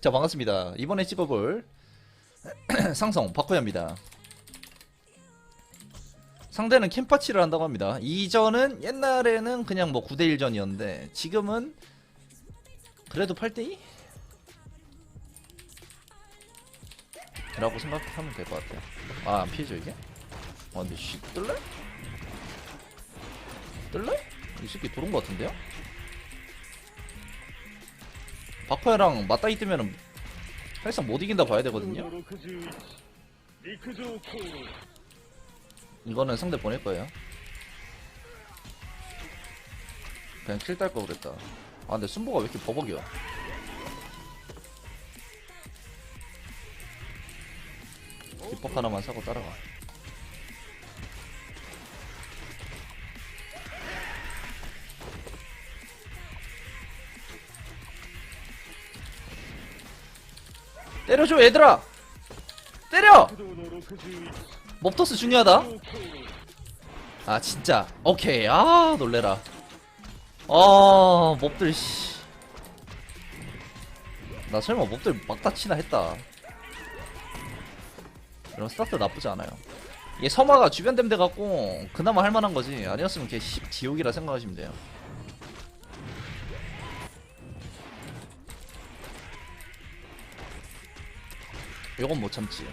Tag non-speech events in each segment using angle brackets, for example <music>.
자 반갑습니다. 이번에 찍어볼 <clears throat> 상성 바코야입니다. 상대는 캠파치를 한다고 합니다. 이전은 옛날에는 그냥 뭐 9대1전이었는데 지금은 그래도 8대2? 라고 생각하면 될 것 같아요. 아, 안 피해져 이게? 아, 근데 씨, 뜰래? 뜰래? 이 새끼 도는 것 같은데요? 바코야랑 맞다이 뜨면은 사실상 못 이긴다 봐야 되거든요. 이거는 상대 보낼 거예요. 그냥 킬 딸 거 그랬다. 아 근데 순보가 왜 이렇게 버벅이야? 기법 하나만 사고 따라가. 때려줘 얘들아. 때려. 몹토스 중요하다. 아 진짜. 오케이. 아 놀래라. 아 몹들 씨나 설마 몹들 막 다치나 했다. 이런 스타트 나쁘지 않아요. 얘 서마가 주변 댐대 갖고 그나마 할만한 거지. 아니었으면 걔 10지옥이라 생각하시면 돼요. 요건 못 참지.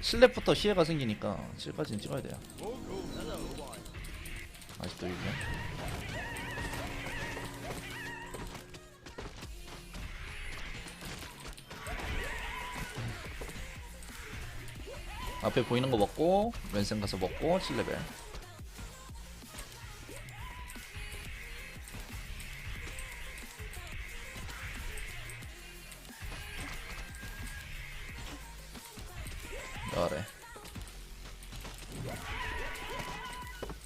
슬랩부터 시야가 생기니까 7까지는 찍어야 돼요. 아직도 이기네 앞에 보이는 거 먹고 왼센 가서 먹고 7레벨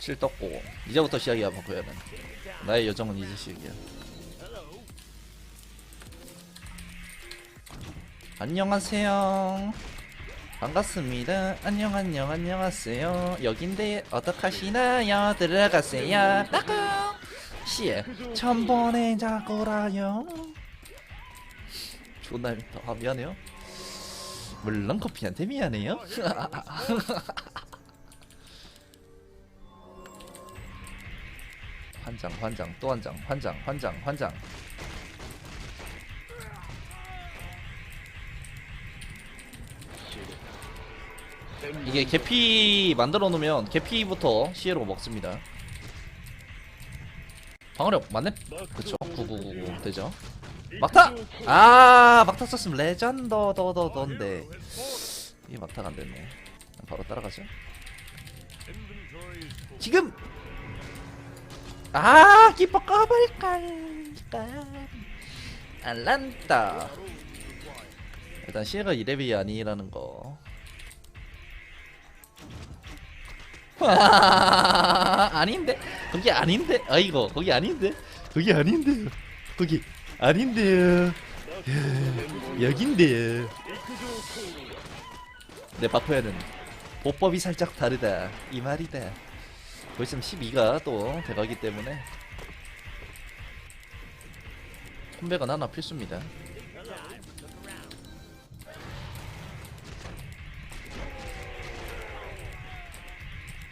7 떴고 이제부터 시작이야 바꾸야는 나의 여정은 이제 시작이야. 안녕하세요. 반갑습니다. 안녕 안녕 안녕하세요. 여긴데 어떡하시나요 들어가세요. 따끔 시에 천번에 자고라요. 존나 재밌다 아 미안해요. 물론 커피한테 미안해요 <laughs> 환장 환장 또 환장 환장 환장 환장. 이게 계피 만들어 놓으면 계피부터 시에로 먹습니다. 방어력 맞네? 그쵸. 9999 되죠. 막타! 아 막타 썼으면 레전더 더더더인데. 이게 막타가 안됐네. 바로 따라가죠. 지금 아 기뻐 꺼버릴걸 알란다. 일단 시에가 2렙이 아니라는 거. <laughs> 아닌데? 거기 아닌데? 아이고 거기 아닌데? 거기 아닌데요. 거기 아닌데요. 여긴데요. 내 바코야는 보법이 살짝 다르다. 이 말이다 벌써 12가 또 돼가기 때문에 컴백은 하나 필수입니다.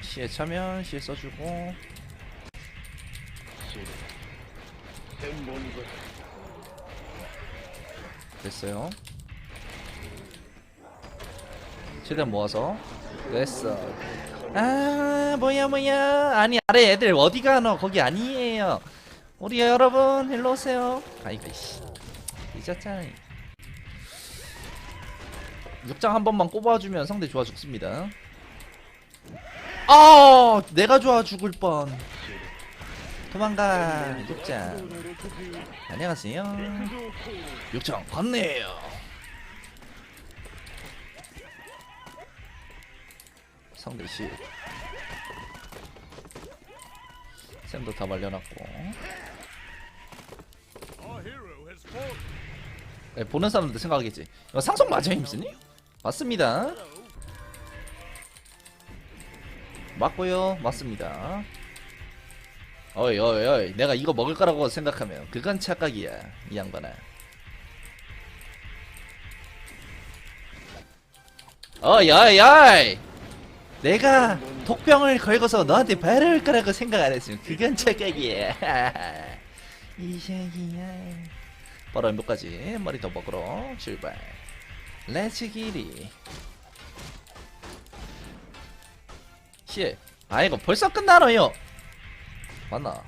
시에 차면 시에 써주고. 됐어요. 최대한 모아서. 됐어. 아 뭐야 뭐야. 아니 아래 애들 어디 가노 거기 아니에요. 어디야 여러분 일로 오세요. 아이고 씨. 잊었잖아. 육장 한 번만 꼽아주면 상대 좋아 죽습니다. 아 내가 좋아 죽을 뻔. 도망가 육장. 안녕하세요. 육장 봤네요. 상대 시 샘도 다 말려놨고. 네, 보는 사람들도 생각하겠지. 이거 상성 맞아요 힘쓰니? 맞습니다. 맞고요. 맞습니다. 어이 어이 어이. 내가 이거 먹을 거라고 생각하면 그건 착각이야 이 양반아. 어이 어이 어이 내가 독병을 걸고서 너한테 바를 거라고 생각 안 했으면 그건 착각이야. <laughs> 이 새끼야. 바로 왼쪽까지? 머리 더 먹으러. 출발. 렛츠 기리. 씨 아이고 벌써 끝나노요. 맞나.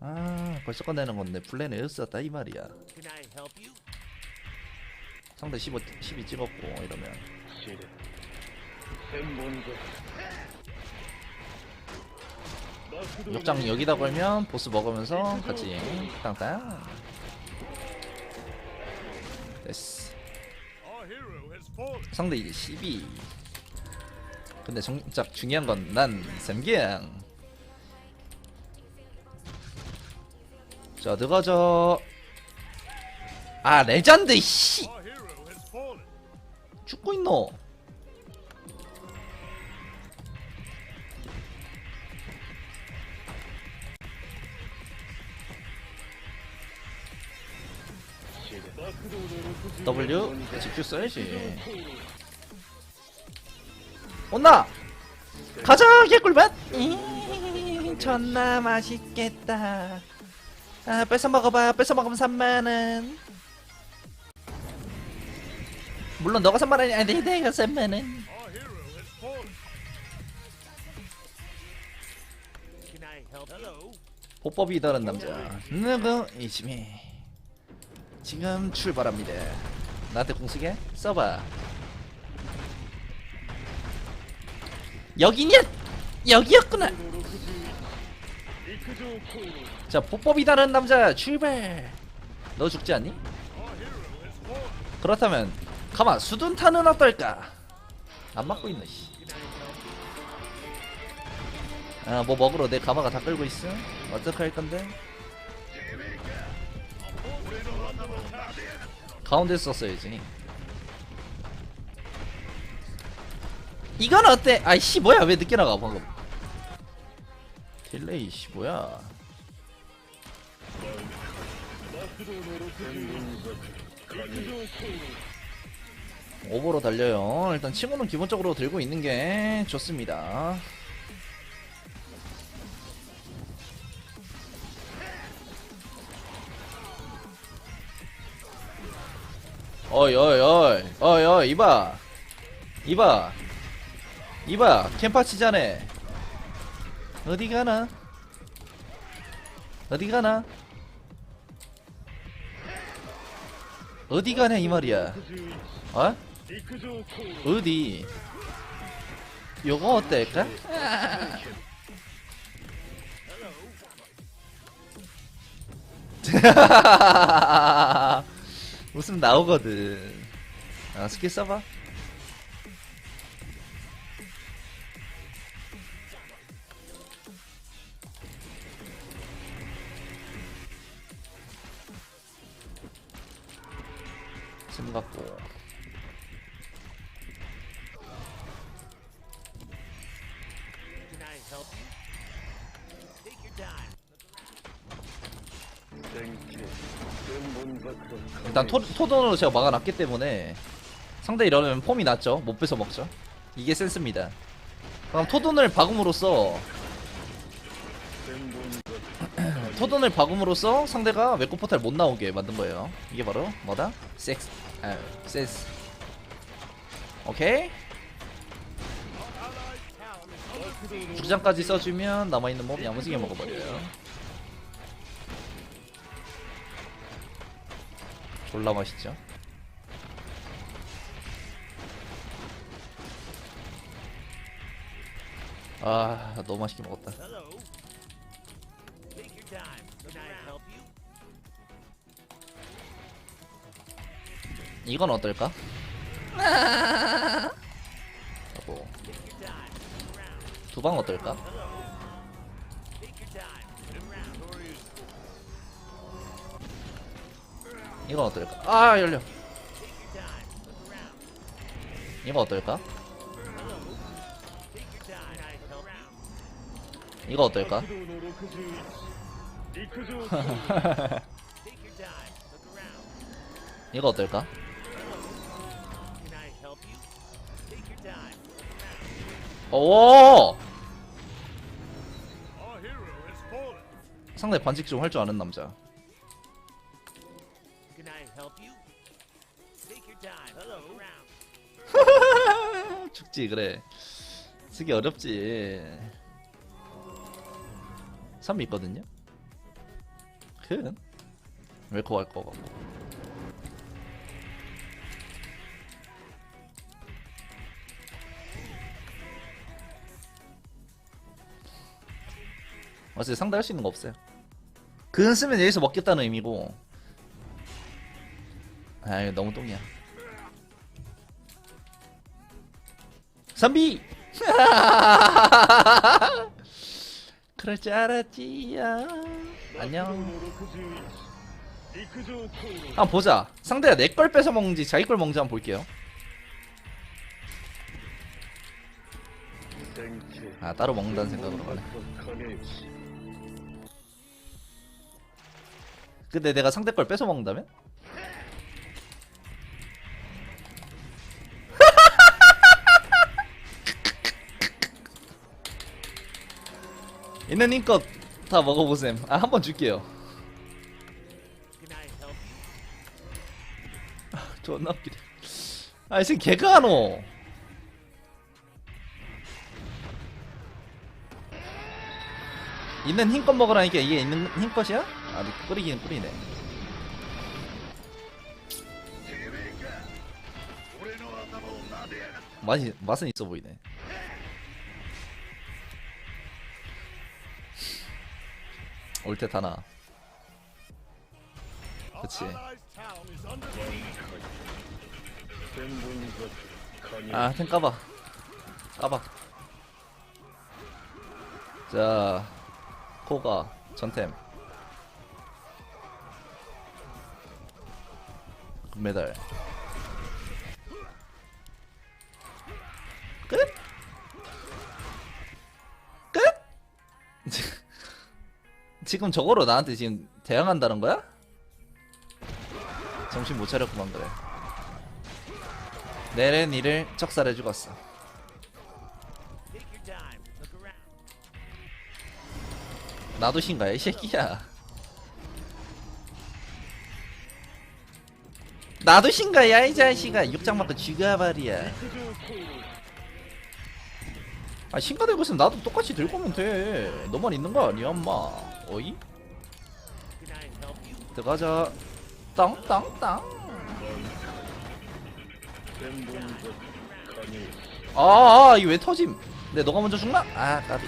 아 벌써 끝내는 건데 플랜에 였었다 이 말이야? 상대 15, 12 찍었고 이러면 시대. 샘본가. 욕장 여기다 걸면 보스 먹으면서 같이 땅땅 됐어. 상대 이제 12 근데 정작 중요한 건 난 샘기양 자 들어가죠 아 레전드 씨 죽고 있노? W GQ 써야지. 온나! 가자 개꿀맛 이, 존나 맛있겠다. 아 뺏어 먹어봐 뺏어 먹으면 3만원 물론 너가 3만원이 아닌데 내가 3만원 Our hero has fallen. Can I help? Hello. 보법이 다른 남자 누구 이지미 지금 출발합니다 나한테 공쓰게 써봐 여기냐 여기였구나 자 보법이 다른 남자 출발 너 죽지 않니? 그렇다면 가만 수둔타는 어떨까 안 맞고 있네 씨. 아, 뭐 먹으러 내 가마가 다 끌고 있어? 어떡할 건데? 가운데 썼어야지. 이건 어때? 아이씨 뭐야 왜 늦게 나가 방금? 딜레이 씨 뭐야? 오버로 달려요. 일단 친구는 기본적으로 들고 있는 게 좋습니다. 어이 어이 어이 어이 어이 이봐. 이봐. 이봐. 캠파 치자네. 어디 가나? 어디 가나? 어디 가냐 이 말이야? 어? 어디 요거 어떨까? 웃음 나오거든. 아, 스킬 써봐. 슴 같고. Help you? Take your time. 일단 토, 토돈으로 제가 막아놨기 때문에 상대 이러면 폼이 낮죠. 못 뺏어 먹죠. 이게 센스입니다. 그럼 토돈을 박음으로써 <clears throat> 토돈을 박음으로써 상대가 외국 포탈 못 나오게 만든 거예요. 이게 바로 뭐다? 섹스. 아, 센스. 오케이. 죽장까지 써주면 남아있는 몸 야무지게 먹어버려요. 졸라 맛있죠? 아 너무 맛있게 먹었다? 이건 어떨까? <laughs> 하고 Take your time. Look 도망 어떨까? 이건 어떨까? 아 열려 이건 어떨까? 이거 어떨까? 이거 어떨까? <laughs> 어, 오! 상당히 반칙 좀 할 줄 아는 남자. Can I help you? Take your time. Hello. Around. <laughs> 죽지 그래. 쓰기 어렵지. 3 있거든요. 큰. 웰코 할거 같고. 어차피 상대할 수 있는 거 없어요. 그는 쓰면 여기서 먹겠다는 의미고. 아 이거 너무 똥이야. 선비! <laughs> 그럴 줄 알았지야 안녕. 한번 보자. 상대가 내 걸 뺏어 먹는지 자기 걸 먹는지 한번 볼게요. 아 따로 먹는다는 생각으로 가네. 근데 내가 상대 걸 뺏어 먹는다면? <laughs> 있는 힘껏 다 먹어보셈. 아 한 번 줄게요. <laughs> 존나 웃기네. 아, 이 새끼 개가 하노. 있는 힘껏 먹으라니까 이게 있는 힘껏이야? 아직 뿌리긴 뿌리네. 맛이, 맛은 있어 보이네. 올때 다나. 그치. 아템 까봐. 까봐. 자 코가 전템. 메달. 끝? 끝? <laughs> 지금 저거로 나한테 지금 대항한다는 거야? 정신 못 차렸구만 그래. 내렌 이를 척살해 죽었어. 나도 신가야 이 새끼야. 나도 신가야 이 자식아. 육장 맞고 쥐가발이야. 아 신가 들고 있으면 나도 똑같이 들고 오면 돼. 너만 있는 거 아니야 엄마? 어이? 들어가자. 땅땅땅. 아이 아, 왜 터짐? 내 너가 먼저 죽나? 아 까비.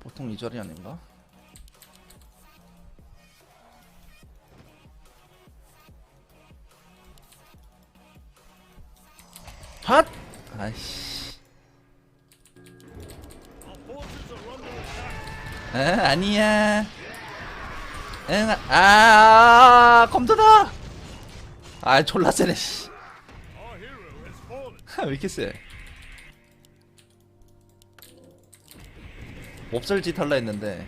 보통 이 자리 아닌가? 핫! 아이씨. 에 아니야. 응, 아, 검도다! 아, 졸라 세네, 씨. 왜 이렇게 세? 몹쓸짓 할라 했는데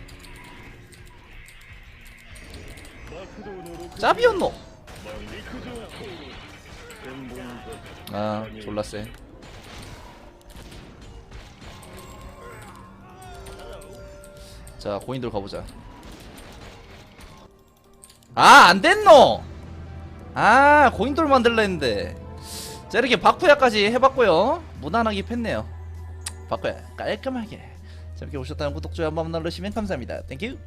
아, 짭이었노 음, 아 졸라 쎄 자, 고인돌 가보자. 아, 안 됐노! 아, 고인돌 만들라 했는데. 자, 이렇게 바쿠야까지 해봤고요. 무난하게 팼네요. 바쿠야, 깔끔하게. 재밌게 보셨다면 구독, 좋아요 한번 눌러주시면 감사합니다. 땡큐!